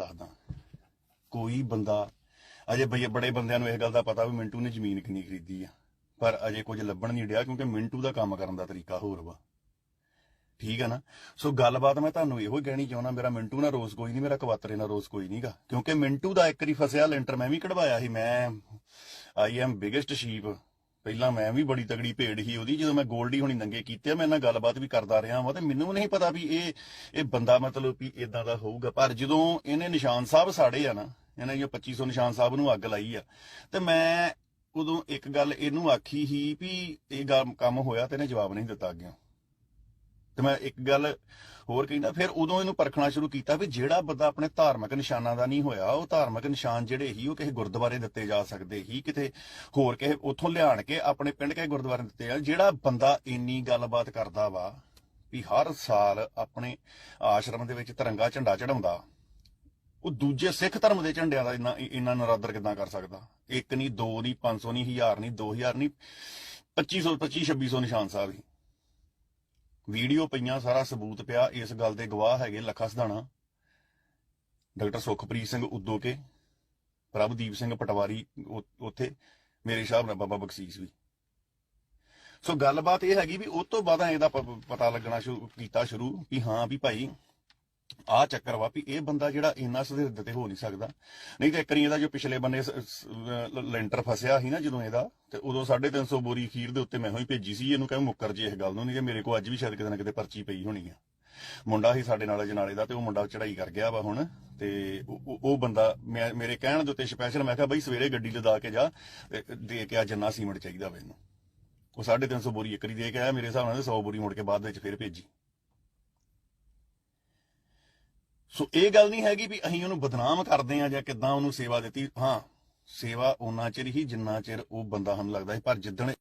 ਦੱਸਦਾ। ਕੋਈ ਬੰਦਾ, ਅਜੇ ਬਈ ਬੜੇ ਬੰਦਿਆਂ ਨੂੰ ਇਹ ਗੱਲ ਦਾ ਪਤਾ ਵੀ ਮਿੰਟੂ ਨੇ ਜ਼ਮੀਨ ਕਿੰਨੀ ਖਰੀਦੀ ਆ। ਪਰ ਅਜੇ ਕੁਝ ਲੱਭਣ ਨਹੀਂ ਡਿਆ ਕਿਉਂਕਿ ਮਿੰਟੂ ਦਾ ਕੰਮ ਕਰਨ ਦਾ ਤਰੀਕਾ ਹੋਰ ਵਾ। ਠੀਕ ਆ ਨਾ? ਸੋ ਗੱਲਬਾਤ ਮੈਂ ਤੁਹਾਨੂੰ ਇਹੋ ਕਹਿਣੀ ਚਾਹੁੰਦਾ, ਮੇਰਾ ਮਿੰਟੂ ਨਾਲ ਰੋਸ ਕੋਈ ਨਹੀਂ, ਮੇਰਾ ਕਵਾਤਰੇ ਨਾਲ ਰੋਸ ਕੋਈ ਨਹੀਂਗਾ। ਕਿਉਂਕਿ ਮਿੰਟੂ ਦਾ ਇੱਕ ਵਾਰੀ ਫਸਿਆ, ਲੈਂਟਰ ਮੈਂ ਵੀ ਕਢਵਾਇਆ ਸੀ, ਮੈਂ ਆਈ ਐਮ ਬਿਗੇਸਟ ਸ਼ੀਪ ਪਹਿਲਾਂ ਮੈਂ ਵੀ ਬੜੀ ਤਗੜੀ ਭੇਡ ਸੀ ਉਹਦੀ, ਜਦੋਂ ਮੈਂ ਗੋਲਡੀ ਹੋਣੀ ਨੰਗੇ ਕੀਤੇ, ਮੈਂ ਨਾਲ ਗੱਲਬਾਤ ਵੀ ਕਰਦਾ ਰਿਹਾ ਵਾਂ ਤੇ ਮੈਨੂੰ ਨਹੀਂ ਪਤਾ ਵੀ ਇਹ ਇਹ ਬੰਦਾ ਮਤਲਬ ਵੀ ਇਦਾਂ ਦਾ ਹੋਊਗਾ। ਪਰ ਜਦੋਂ ਇਹਨੇ ਨਿਸ਼ਾਨ ਸਾਹਿਬ ਸਾੜੇ ਆ ਨਾ, ਇਹਨੇ ਜੋ 2500 ਨਿਸ਼ਾਨ ਸਾਹਿਬ ਨੂੰ ਅੱਗ ਲਾਈ ਆ, ਤੇ ਮੈਂ ਉਦੋਂ ਇੱਕ ਗੱਲ ਇਹਨੂੰ ਆਖੀ ਸੀ ਵੀ ਇਹ ਗੱਲ- ਕੰਮ ਹੋਇਆ ਤੇ ਇਹਨੇ ਜਵਾਬ ਨਹੀਂ ਦਿੱਤਾ ਅੱਗੇ ਤੇ ਮੈਂ ਇੱਕ ਗੱਲ ਹੋਰ ਕਹਿੰਦਾ ਫਿਰ ਉਦੋਂ ਇਹਨੂੰ ਪਰਖਣਾ ਸ਼ੁਰੂ ਕੀਤਾ ਵੀ ਜਿਹੜਾ ਬੰਦਾ ਆਪਣੇ ਧਾਰਮਿਕ ਨਿਸ਼ਾਨਾਂ ਦਾ ਨਹੀਂ ਹੋਇਆ, ਉਹ ਧਾਰਮਿਕ ਨਿਸ਼ਾਨ ਜਿਹੜੇ ਹੀ ਉਹ ਕਿਸੇ ਗੁਰਦੁਆਰੇ ਦਿੱਤੇ ਜਾ ਸਕਦੇ ਹੀ, ਕਿਤੇ ਹੋਰ ਕਿਸੇ ਉੱਥੋਂ ਲਿਆਣ ਕੇ ਆਪਣੇ ਪਿੰਡ ਕੇ ਗੁਰਦੁਆਰੇ ਦਿੱਤੇ ਜਾ ਜਿਹੜਾ ਬੰਦਾ ਇੰਨੀ ਗੱਲਬਾਤ ਕਰਦਾ ਵਾ ਵੀ ਹਰ ਸਾਲ ਆਪਣੇ ਆਸ਼ਰਮ ਦੇ ਵਿੱਚ ਤਿਰੰਗਾ ਝੰਡਾ ਚੜਾਉਂਦਾ ਉਹ ਦੂਜੇ ਸਿੱਖ ਧਰਮ ਦੇ ਝੰਡਿਆਂ ਦਾ ਇੰਨਾ ਇੰਨਾ ਨਰਾਦਰ ਕਿਦਾਂ ਕਰ ਸਕਦਾ? ਇੱਕ ਨਹੀਂ ਦੋ ਨਹੀਂ 500 ਨਹੀਂ 1000 ਨਹੀਂ 2000 ਨਹੀਂ 2500 25 2600 ਨਿਸ਼ਾਨ ਸਾਹਿਬ ਹੀ। ਵੀਡੀਓ ਪਈਆਂ, ਸਾਰਾ ਸਬੂਤ ਪਿਆ, ਇਸ ਗੱਲ ਦੇ ਗਵਾਹ ਹੈਗੇ ਲੱਖਾ ਸਧਾਣਾ। ਡਾਕਟਰ ਸੁਖਪ੍ਰੀਤ ਸਿੰਘ ਉਦੋਕੇ ਪ੍ਰਭਦੀਪ ਸਿੰਘ ਪਟਵਾਰੀ ਉੱਥੇ, ਮੇਰੇ ਹਿਸਾਬ ਨਾਲ ਬਾਬਾ ਬਖਸ਼ੀਸ਼ ਵੀ। ਸੋ ਗੱਲਬਾਤ ਇਹ ਹੈਗੀ ਵੀ ਉਸ ਤੋਂ ਬਾਅਦ ਇਹਦਾ ਪਤਾ ਲੱਗਣਾ ਸ਼ੁਰੂ ਕੀਤਾ ਸ਼ੁਰੂ ਵੀ ਹਾਂ ਵੀ ਭਾਈ ਆ ਚੱਕਰ ਵਾ ਵੀ ਇਹ ਬੰਦਾ ਜਿਹੜਾ ਇੰਨਾ ਸਦਿਰਦ ਤੇ ਹੋ ਨਹੀਂ ਸਕਦਾ। ਨਹੀਂ ਤੇ ਕਰੀ ਇਹਦਾ ਜੋ ਪਿਛਲੇ ਬੰਨੇ ਲੈਂਟਰ ਫਸਿਆ ਸੀ ਨਾ ਜਦੋਂ ਇਹਦਾ, ਤੇ ਉਦੋਂ 350 ਬੋਰੀ ਖੀਰ ਦੇ ਉੱਤੇ ਮੈਂ ਹੀ ਭੇਜੀ ਸੀ, ਇਹਨੂੰ ਕਹੇ ਮੁੱਕਰ ਜੇ ਇਸ ਗੱਲ ਨੂੰ, ਨਹੀਂ ਕਿ ਮੇਰੇ ਕੋਲ ਅੱਜ ਵੀ ਸ਼ਾਇਦ ਕਿਤੇ ਨਾ ਕਿਤੇ ਪਰਚੀ ਪਈ ਹੋਣੀ ਆ। ਮੁੰਡਾ ਸੀ ਸਾਡੇ ਨਾਲ ਜਨਾਲੇ ਦਾ ਤੇ ਉਹ ਮੁੰਡਾ ਚੜਾਈ ਕਰ ਗਿਆ ਵਾ ਹੁਣ, ਤੇ ਉਹ- ਬੰਦਾ ਮੈਂ- ਮੇਰੇ ਕਹਿਣ ਦੇ ਉੱਤੇ ਸਪੈਸ਼ਲ ਮੈਂ ਕਿਹਾ ਬਈ ਸਵੇਰੇ ਗੱਡੀ ਲਦਾ ਕੇ ਜਾ ਦੇ ਕੇ ਆ ਜੰਨਾ ਸੀਮਿੰਟ ਚਾਹੀਦਾ ਵਾ ਇਹਨੂੰ ਉਹ 350 ਬੋਰੀ ਇੱਕਰੀ ਦੇ ਕੇ ਆਇਆ, ਮੇਰੇ ਹਿਸਾਬ ਨਾਲ 100 ਬੋਰੀ ਮੁੜ ਕੇ ਬਾਅਦ ਵਿੱਚ ਫਿਰ ਭੇਜੀ। ਸੋ ਇਹ ਗੱਲ ਨਹੀਂ ਹੈਗੀ ਵੀ ਅਸੀਂ ਉਹਨੂੰ ਬਦਨਾਮ ਕਰਦੇ ਆ ਜਾਂ ਕਿਦਾਂ ਉਹਨੂੰ ਸੇਵਾ ਦਿੱਤੀ। ਹਾਂ, ਸੇਵਾ ਉਹਨਾਂ ਚਿਰ ਹੀ, ਜਿੰਨਾ ਚਿਰ ਉਹ ਬੰਦਾ ਸਾਨੂੰ ਲੱਗਦਾ ਸੀ, ਪਰ ਜਿੱਦਣ